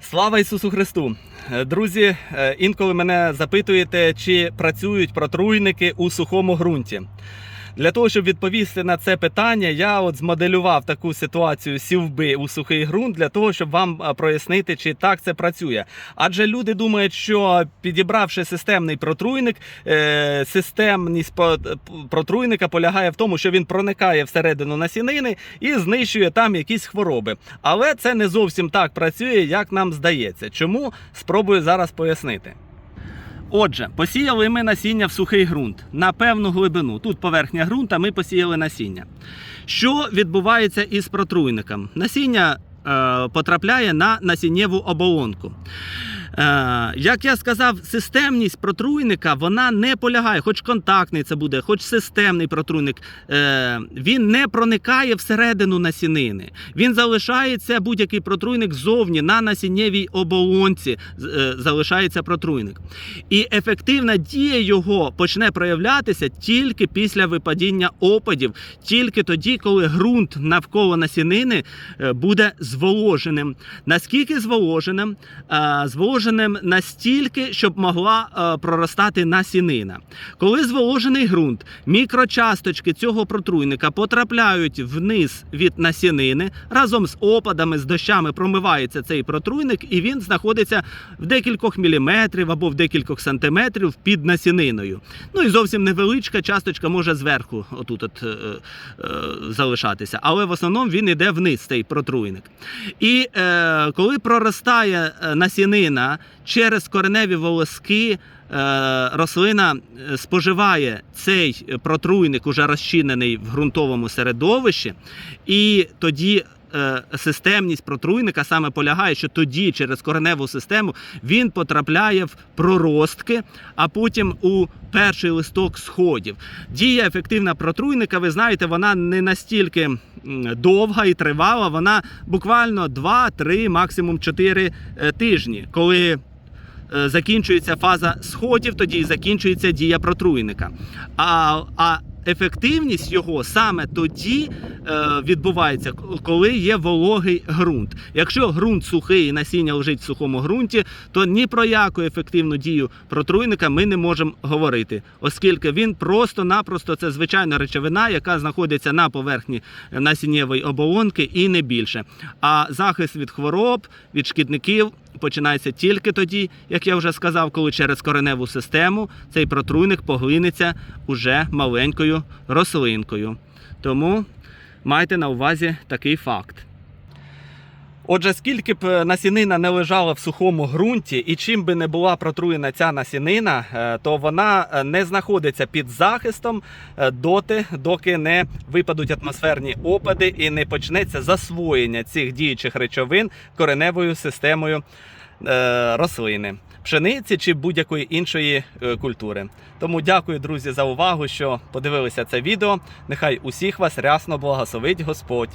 Слава Ісусу Христу! Е, Друзі, е, інколи мене запитуєте, чи працюють протруйники у сухому ґрунті. Для того, щоб відповісти на це питання, я от змоделював таку ситуацію сівби у сухий ґрунт для того, щоб вам прояснити, чи так це працює. Адже люди думають, що підібравши системний протруйник, е, системність протруйника полягає в тому, що він проникає всередину насінини і знищує там якісь хвороби. Але це не зовсім так працює, як нам здається. Чому спробую зараз пояснити. Отже, посіяли ми насіння в сухий ґрунт на певну глибину. Тут поверхня ґрунта, ми посіяли насіння. Що відбувається із протруйником? Насіння е, потрапляє на насіннєву оболонку. Е, як я сказав, системність протруйника вона не полягає, хоч контактний це буде, хоч системний протруйник. Е, він не проникає всередину насінини. Він залишається будь-який протруйник зовні на насіннєвій оболонці. е, залишається протруйник. І ефективна дія його почне проявлятися тільки після випадіння опадів, тільки тоді, коли ґрунт навколо насінини буде зволоженим. Наскільки зволоженим? Е, Зволоженим настільки, щоб могла е, проростати насінина. Коли зволожений ґрунт, мікрочасточки цього протруйника потрапляють вниз від насінини, разом з опадами, з дощами промивається цей протруйник, і він знаходиться в декількох міліметрів або в декількох сантиметрів під насіниною. Ну і зовсім невеличка часточка може зверху отут от, е, е, залишатися, але в основному він йде вниз, цей протруйник. І е, коли проростає е, через кореневі волоски. е, Рослина е, споживає цей протруйник, уже розчинений в ґрунтовому середовищі, і тоді е, системність протруйника саме полягає, що тоді через кореневу систему він потрапляє в проростки, а потім у перший листок сходів. Дія ефективна протруйника, ви знаєте, вона не настільки довга і тривала, вона буквально 2-3, максимум 4 е, тижні, коли. е, Закінчується фаза сходів, тоді закінчується дія протруйника. А, а ефективність його саме тоді е, відбувається, коли є вологий ґрунт. Якщо ґрунт сухий і насіння лежить в сухому ґрунті, то ні про яку ефективну дію протруйника ми не можемо говорити, оскільки він просто-напросто це звичайна речовина, яка знаходиться на поверхні насіннєвої оболонки і не більше. А захист від хвороб, від шкідників. Починається тільки тоді, як я вже сказав, коли через кореневу систему цей протруйник поглинеться уже маленькою рослинкою. Тому майте на увазі такий факт. Отже, скільки б е, насінина не лежала в сухому ґрунті, і чим би не була протруєна ця насінина, е, то вона е, не знаходиться під захистом доти, доки не випадуть атмосферні опади і не почнеться засвоєння цих діючих речовин кореневою системою рослини, пшениці чи будь-якої іншої культури. Тому дякую, друзі, за увагу, що подивилися це відео. Нехай усіх вас рясно благословить Господь.